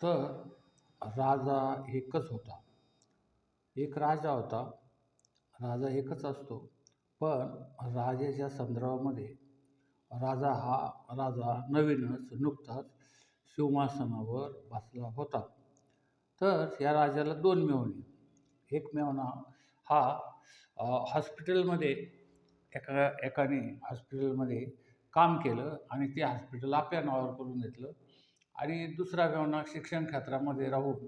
तर राजा एकच होता. एक राजा होता. राजा एकच असतो. पण राजाच्या संदर्भामध्ये राजा हा राजा नवीनच नुकताच सिंहासनावर बसला होता. तर या राजाला दोन मेवणे. एक मेवणा हा हॉस्पिटलमध्ये एका एकाने हॉस्पिटलमध्ये काम केलं आणि ते हॉस्पिटल आपल्या नावावर करून घेतलं. आणि दुसरा गावना शिक्षण क्षेत्रामध्ये राहून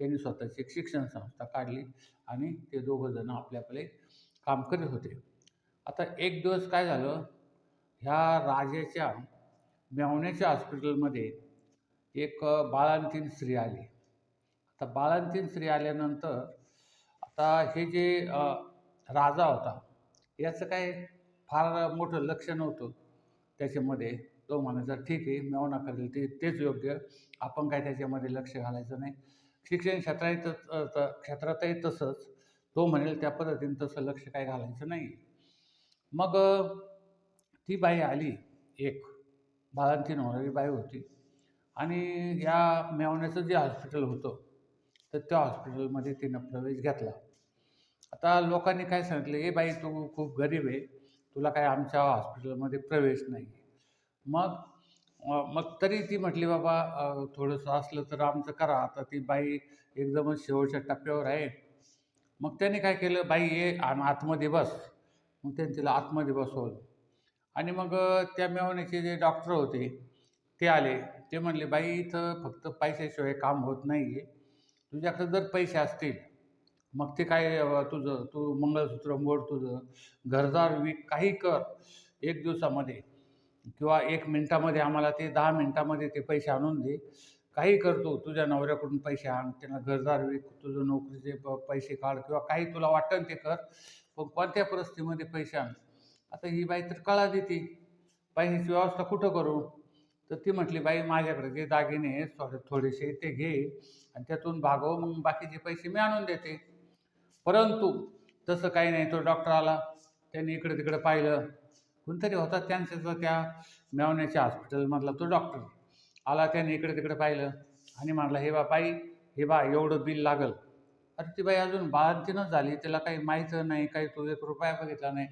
त्यांनी स्वतःची एक शिक्षण संस्था काढली आणि ते दोघंजणं आपल्याकडे काम करीत होते. आता एक दिवस काय झालं? ह्या राजाच्या मेव्हण्याच्या हॉस्पिटलमध्ये एक बाळांतीन स्त्री आली. आता बाळांतीन स्त्री आल्यानंतर आता हे जे राजा होता याचं काय फार मोठं लक्ष नव्हतं त्याच्यामध्ये. तो म्हणायचा ठीक आहे मेवणा करेल ते तेच योग्य. आपण काय त्याच्यामध्ये लक्ष घालायचं नाही. शिक्षण क्षेत्राही तर क्षेत्रातही तसंच. तो म्हणेल त्या पद्धतीने तसं लक्ष काय घालायचं नाही. मग ती बाई आली एक. बाळंतीण होणारी बाई होती. आणि या मेवण्याचं जे हॉस्पिटल होतं तर त्या हॉस्पिटलमध्ये तिनं प्रवेश घेतला. आता लोकांनी काय सांगितलं हे बाई तू खूप गरीब आहे. तुला काय आमच्या हॉस्पिटलमध्ये प्रवेश नाही. मग मग तरी ती म्हटली बाबा थोडंसं असलं तर आमचं करा. आता ती बाई एकदमच शेवटच्या टप्प्यावर आहे. मग त्याने काय केलं बाई ये आणि आतमध्ये बस. मग त्याने तिला आतमध्ये बसवलं. आणि मग त्या मेवण्याचे जे डॉक्टर होते ते आले. ते म्हणले बाई इथं फक्त पैशाशिवाय काम होत नाही आहे तुझ्याकडे जर पैसे असतील मग ते काय तुझं तू मंगळसूत्र मोड तुझं. घरदार विक काही कर. एक दिवसामध्ये किंवा एक मिनटामध्ये आम्हाला ते दहा मिनटामध्ये ते पैसे आणून दे. काही करतो तुझ्या नवऱ्याकडून पैसे आण त्यांना घरदार विक तुझं नोकरीचे प पैसे काढ किंवा काही तुला वाटतं ते कर पण कोणत्या परिस्थितीमध्ये पैसे आण? आता ही बाई तर कळा देते. पैशाची व्यवस्था कुठं करू? तर ती म्हटली बाई माझ्याकडे जे दागिने आहेत थोडे थोडेसे ते घे आणि त्यातून भागव मग बाकीचे पैसे मी आणून देते. परंतु तसं काही नाही तो डॉक्टर आला त्यांनी इकडे तिकडे पाहिलं. कोणतरी होता त्यांच्याचा त्या मेवण्याच्या हॉस्पिटलमधला तो डॉक्टर. आला त्याने इकडे तिकडे पाहिलं आणि म्हटलं हे बा बाई हे बा एवढं बिल लागल. अरे ती बाई अजून बाळंतीनच झाली तिला काही माहीत नाही काही तो एक रुपया बघितला नाही.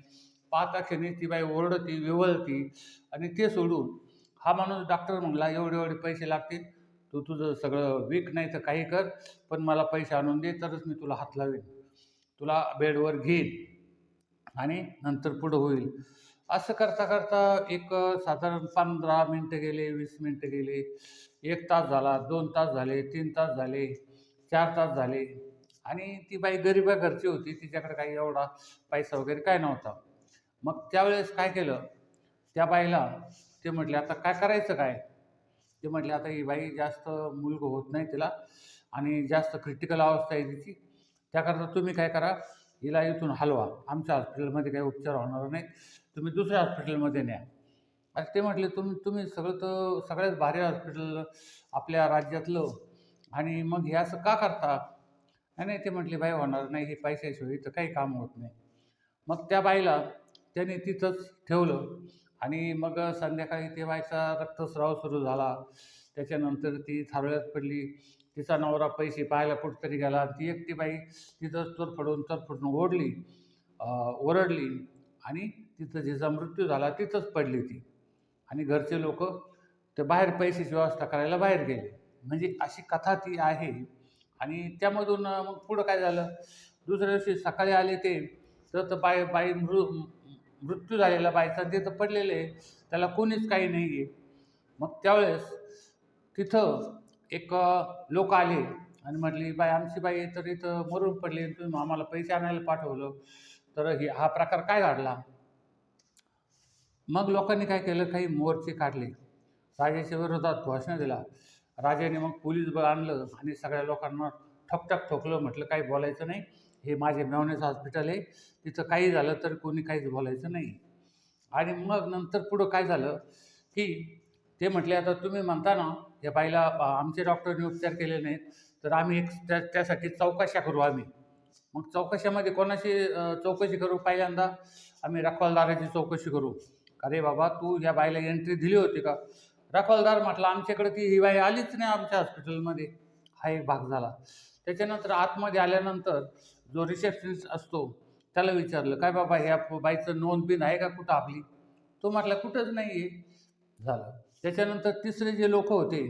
पाच अक्षणी ती बाई ओरडती विवळती आणि ते सोडून हा माणूस डॉक्टर म्हणला एवढे एवढे पैसे लागतील तू तुझं सगळं विक नाही तर काही कर पण मला पैसे आणून दे तरच मी तुला हात लावेन. तुला बेडवर घेईन आणि नंतर पुढं होईल. असं करता करता एक साधारण पंधरा मिनटं गेले वीस मिनटं गेले एक तास झाला दोन तास झाले तीन तास झाले चार तास झाले. आणि ती बाई गरिबा घरची होती तिच्याकडे काही एवढा पैसा वगैरे काय नव्हता. मग त्यावेळेस काय केलं? त्या बाईला ते म्हटले आता काय करायचं काय? ते म्हटले आता ही बाई जास्त मुलगा होत नाही तिला आणि जास्त क्रिटिकल अवस्था आहे तिची. त्याकरता तुम्ही काय करा हिला इथून हलवा. आमच्या हॉस्पिटलमध्ये काही उपचार होणार नाही. तुम्ही दुसऱ्या हॉस्पिटलमध्ये न्या. आणि ते म्हटले तुम्ही तुम्ही सगळं तर सगळ्यात भारी हॉस्पिटल आपल्या राज्यातलं. आणि मग हे असं का करता? नाही नाही ते म्हटले बाई होणार नाही हे पैशाशिवाय तर काही काम होत नाही. मग त्या बाईला त्याने तिथंच ठेवलं. आणि मग संध्याकाळी ते बाईचा रक्तस्राव सुरू झाला. त्याच्यानंतर ती थारोळ्यात पडली. तिचा नवरा पैसे पाहायला कुठंतरी गेला. ती एकटी बाई तिथंच चोरफडून चोरफडून ओढली ओरडली. आणि तिथं जिचा मृत्यू झाला तिथंच पडली ती. आणि घरचे लोक ते बाहेर पैशाची व्यवस्था करायला बाहेर गेले. म्हणजे अशी कथा ती आहे. आणि त्यामधून मग पुढं काय झालं? दुसऱ्या दिवशी सकाळी आले ते. तर तर बाई बाई मृ मृत्यू झालेला बाईचा ते तर पडलेले. त्याला कोणीच काही नाही आहे मग त्यावेळेस तिथं एक लोक आले. आणि म्हटली बाई आमची बाई तर इथं मरून पडली. तुम्ही आम्हाला पैसे आणायला पाठवलं. तर हे हा प्रकार काय घडला? मग लोकांनी काय केलं? काही मोर्चे काढले. राजाच्या विरोधात घोषणा दिला राजाने मग पोलीस बळ आणलं आणि सगळ्या लोकांना ठकठक ठोकलं. म्हटलं काही बोलायचं नाही. हे माझे मेवण्याचं हॉस्पिटल आहे. तिथं काही झालं तर कोणी काहीच बोलायचं नाही. आणि मग नंतर पुढं काय झालं की ते म्हटले आता तुम्ही म्हणता ना या बाईला आमचे डॉक्टरने उपचार केले नाहीत तर आम्ही एक त्या त्यासाठी चौकशा करू आम्ही. मग चौकशामध्ये कोणाशी चौकशी करू? पहिल्यांदा आम्ही रखवालदाराची चौकशी करू. अरे बाबा तू या बाईला एंट्री दिली होती का? रखवालदार म्हटला आमच्याकडे ती ही बाई आलीच नाही आमच्या हॉस्पिटलमध्ये हा एक भाग झाला. त्याच्यानंतर आतमध्ये आल्यानंतर जो रिसेप्शनिस्ट असतो त्याला विचारलं काय बाबा ह्या बाईचं नोंद बिन आहे का कुठं आपली? तो म्हटला कुठंच नाही आहे झालं. त्याच्यानंतर तिसरे जे लोक होते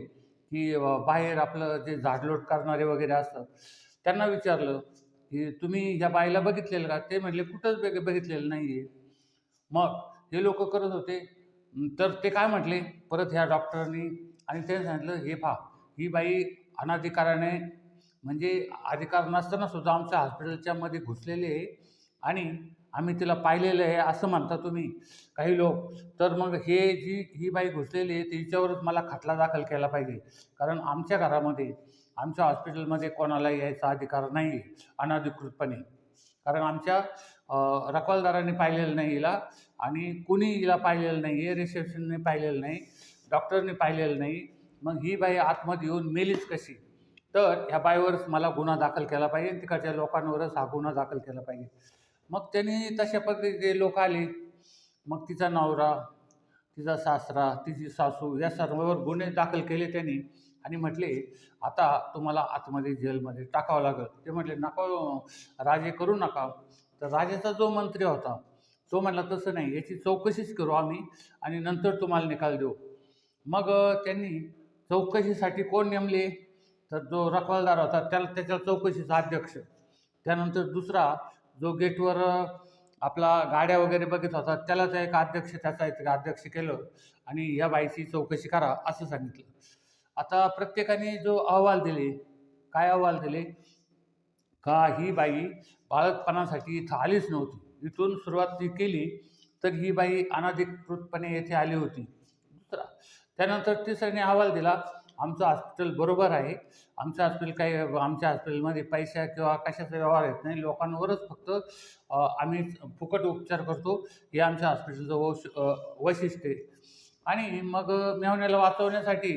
की बाहेर आपलं जे झाडलोट करणारे वगैरे असतात त्यांना विचारलं की तुम्ही ह्या बाईला बघितलेलं का? ते म्हटले कुठंच बघितलेलं नाही आहे मग हे लोक करत होते. तर ते काय म्हटले? परत ह्या डॉक्टरनी आणि त्यांनी सांगितलं हे पहा ही बाई अनाधिकाराने म्हणजे अधिकार नसताना सुद्धा आमच्या हॉस्पिटलच्या मध्ये घुसलेली आहे आणि आम्ही तिला पाहिलेलं आहे असं म्हणता तुम्ही काही लोक. तर मग हे जी ही बाई घुसलेली आहे तिच्यावरच मला खटला दाखल केला पाहिजे. कारण आमच्या घरामध्ये आमच्या हॉस्पिटलमध्ये कोणाला यायचा अधिकार नाही आहे अनधिकृतपणे. कारण आमच्या रखवालदारांनी पाहिलेलं नाही हिला आणि कुणी हिला पाहिलेलं नाही आहे रिसेप्शनने पाहिलेलं नाही डॉक्टरने पाहिलेलं नाही. मग ही बाई आतमध्ये येऊन मेलीच कशी? तर ह्या बाईवरच मला गुन्हा दाखल केला पाहिजे तिकडच्या लोकांवरच हा गुन्हा दाखल केला पाहिजे. मग त्यांनी तशा पद्धतीचे लोक आले. मग तिचा नवरा तिचा सासरा तिची सासू या सर्वांवर गुन्हे दाखल केले त्यांनी. आणि म्हटले आता तुम्हाला आतमध्ये जेलमध्ये टाकावं लागेल. ते म्हटले नका राजे करू नका. तर राजाचा जो मंत्री होता तो म्हटला तसं नाही याची चौकशीच करू आम्ही आणि नंतर तुम्हाला निकाल देऊ. मग त्यांनी चौकशीसाठी कोण नेमले? तर जो रखवालदार होता त्याला त्याच्या चौकशीचा अध्यक्ष. त्यानंतर दुसरा जो गेटवर आपला गाड्या वगैरे बघत होता त्यालाच एक अध्यक्ष त्याचा एक अध्यक्ष केलं आणि या बाईची चौकशी करा असं सांगितलं. आता प्रत्येकाने जो अहवाल दिले काय अहवाल दिले? का ही बाई बाळकपणासाठी इथं आलीच नव्हती? इथून सुरुवात ती केली तर ही बाई अनाधिकृतपणे येथे आली होती. दुसरा त्यानंतर तिसऱ्याने अहवाल दिला आमचं हॉस्पिटल बरोबर आहे. आमचं हॉस्पिटल काही आमच्या हॉस्पिटलमध्ये पैसा किंवा कशाचा व्यवहार येत नाही. लोकांवरच फक्त आम्ही फुकट उपचार करतो. हे आमच्या हॉस्पिटलचं वैश वैशिष्ट्य आहे. आणि मग मेहण्याला वाचवण्यासाठी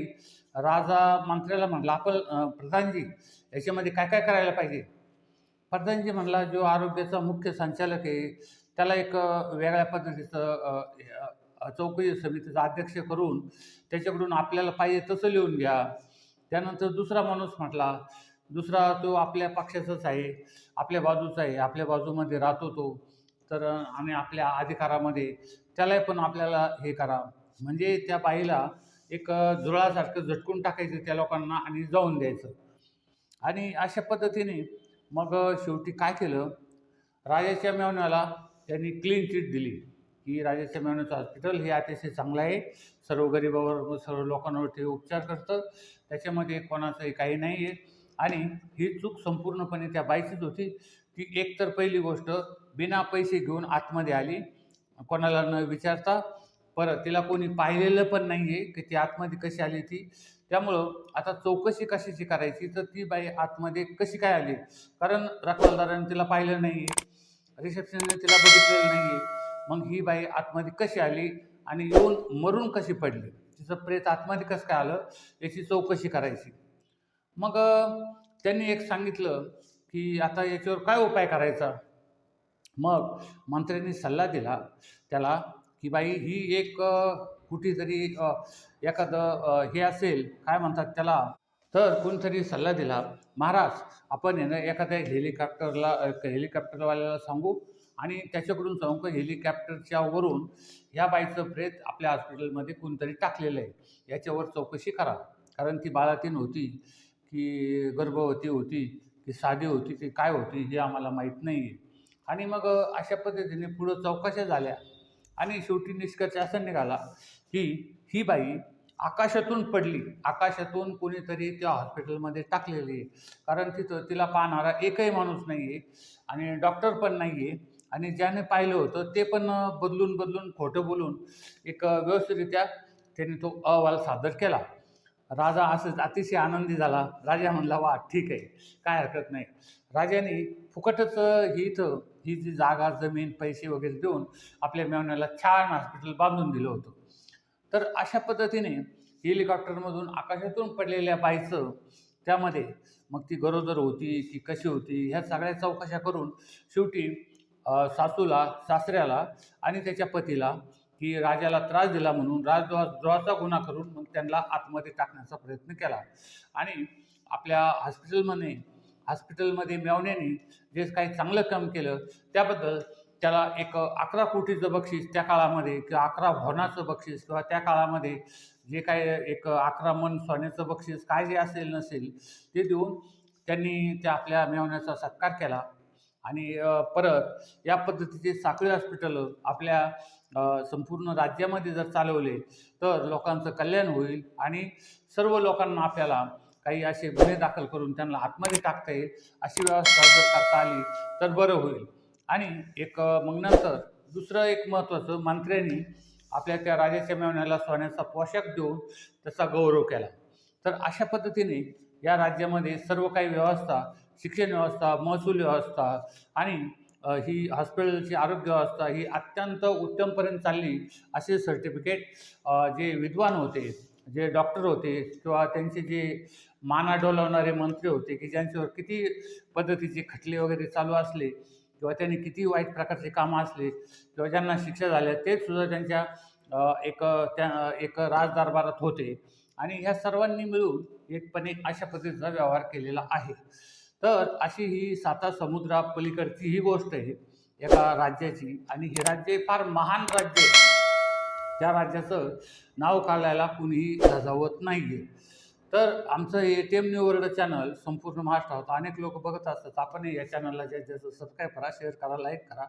राजा मंत्र्याला म्हटलं आपण प्रधानजी याच्यामध्ये काय काय करायला पाहिजे? प्रधानजी म्हणला जो आरोग्याचा मुख्य संचालक आहे त्याला एक वेगळ्या पद्धतीचं चौकशी समितीचा अध्यक्ष करून त्याच्याकडून आपल्याला पाहिजे तसं लिहून घ्या. त्यानंतर दुसरा माणूस म्हटला दुसरा तो आपल्या पक्षाचाच आहे आपल्या बाजूचा आहे आपल्या बाजूमध्ये राहतो तो. तर आम्ही आणि आपल्या अधिकारामध्ये त्यालाही पण आपल्याला हे करा. म्हणजे त्या बाईला एक जुळासारखं झुळासारखं झटकून टाकायचं त्या लोकांना आणि जाऊन द्यायचं. आणि अशा पद्धतीने मग शेवटी काय केलं? राजाच्या मेवण्याला त्यांनी क्लीन चिट दिली की राजाच्या मेवण्याचं हॉस्पिटल हे अतिशय चांगलं आहे. सर्व गरिबावर सर्व लोकांवर ते उपचार करतं. त्याच्यामध्ये कोणाचंही काही नाही आहे. आणि ही चूक संपूर्णपणे त्या बाईचीच होती. ती एक तर पहिली गोष्ट बिना पैसे घेऊन आतमध्ये आली. कोणाला न विचारता परत तिला कोणी पाहिलेलं पण नाही आहे की ती आतमध्ये कशी आली ती त्यामुळं आता चौकशी कशाची करायची? तर ती बाई आतमध्ये कशी काय आली? कारण रखवालदाराने तिला पाहिलं नाही आहे रिसेप्शनने तिला बघितलेलं नाही आहे मग ही बाई आतमध्ये कशी आली आणि येऊन मरून कशी पडली? तिचं प्रेत आतमध्ये कसं काय आलं? याची चौकशी करायची. मग त्यांनी एक सांगितलं की आता याच्यावर काय उपाय करायचा? मग मंत्र्यांनी सल्ला दिला. त्याला की बाई ही एक कुठेतरी एखादं हे असेल काय म्हणतात त्याला? तर कोणतरी सल्ला दिला महाराज आपण आहे ना एखाद्या हेलिकॉप्टरला हेलिकॉप्टरवाल्याला सांगू आणि त्याच्याकडून सांगू का हेलिकॉप्टरच्या वरून ह्या बाईचं प्रेत आपल्या हॉस्पिटलमध्ये कोणतरी टाकलेलं आहे. याच्यावर चौकशी करा. कारण ती बाळातीन होती की गर्भवती होती की साधी होती की काय होती हे आम्हाला माहीत नाही आहे आणि मग अशा पद्धतीने पुढं चौकशा झाल्या. आणि शेवटी निष्कर्ष असा निघाला की ही बाई आकाशातून पडली. आकाशातून कोणीतरी त्या हॉस्पिटलमध्ये टाकलेली आहे. कारण तिथं तिला पाहणारा एकही माणूस नाही आहे आणि डॉक्टर पण नाही आहे. आणि ज्याने पाहिलं होतं ते पण बदलून बदलून खोटं बोलून एक व्यवस्थितरित्या त्याने तो अहवाल सादर केला. राजा असंच अतिशय आनंदी झाला. राजा म्हणला वा ठीक आहे. काय हरकत नाही. राजाने फुकटच ही इथं ही जी जागा जमीन पैसे वगैरे देऊन आपल्या मेवण्याला छान हॉस्पिटल बांधून दिलं होतं. तर अशा पद्धतीने हेलिकॉप्टरमधून आकाशातून पडलेल्या बाईचं त्यामध्ये मग ती गरोदर होती की कशी होती ह्या सगळ्या चौकशा करून शेवटी सासूला सासऱ्याला आणि त्याच्या पतीला की राजाला त्रास दिला म्हणून राजद्रोहाचा गुन्हा करून मग त्यांना आतमध्ये टाकण्याचा प्रयत्न केला. आणि आपल्या हॉस्पिटलमध्ये हॉस्पिटलमध्ये मेवण्याने जे काही चांगलं काम केलं त्याबद्दल त्याला एक अकरा कोटीचं बक्षीस त्या काळामध्ये किंवा अकरा भवनाचं बक्षीस किंवा त्या काळामध्ये जे काय एक अकरा मन सोन्याचं बक्षीस काय जे असेल नसेल ते देऊन त्यांनी त्या आपल्या मेवण्याचा सत्कार केला. आणि परत या पद्धतीचे साखळी हॉस्पिटल आपल्या संपूर्ण राज्यामध्ये जर चालवले तर लोकांचं कल्याण होईल आणि सर्व लोकांना आपल्याला काही असे गुन्हे दाखल करून त्यांना आतमध्ये टाकता येईल अशी व्यवस्था जर करता आली तर बरं होईल. आणि एक मग नंतर दुसरं एक महत्त्वाचं मंत्र्यांनी आपल्या त्या राजाच्या मेवण्याला सोन्याचा पोशाख देऊन त्याचा गौरव केला. तर अशा पद्धतीने या राज्यामध्ये सर्व काही व्यवस्था शिक्षण व्यवस्था महसूल व्यवस्था आणि ही हॉस्पिटलची आरोग्य व्यवस्था ही अत्यंत उत्तमपर्यंत चालली असे सर्टिफिकेट जे विद्वान होते जे डॉक्टर होते किंवा त्यांचे जे माना डोलावणारे मंत्री होते की ज्यांच्यावर किती पद्धतीचे खटले वगैरे चालू असले किंवा त्यांनी किती वाईट प्रकारचे कामं असले किंवा ज्यांना शिक्षा झाल्या तेसुद्धा त्यांच्या एक त्या एक राजदरबारात होते. आणि ह्या सर्वांनी मिळून एकपणे अशा पद्धतीचा व्यवहार केलेला आहे. तर अशी ही साता समुद्रा पलीकडची ही गोष्ट आहे. एका राज्याची आणि हे राज्य फार महान राज्य आहे. त्या राज्याचं नाव काढायला कुणीही धजावत नाही आहे तर आमचं हे टेम न्यू वर्ल्ड चॅनल संपूर्ण महाराष्ट्रात अनेक लोक बघत असतात. आपणही या चॅनलला जास्तीत जास्त सबस्क्राईब करा शेअर करा लाईक करा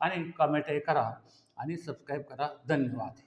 आणि कमेंटही करा आणि सबस्क्राईब करा. धन्यवाद.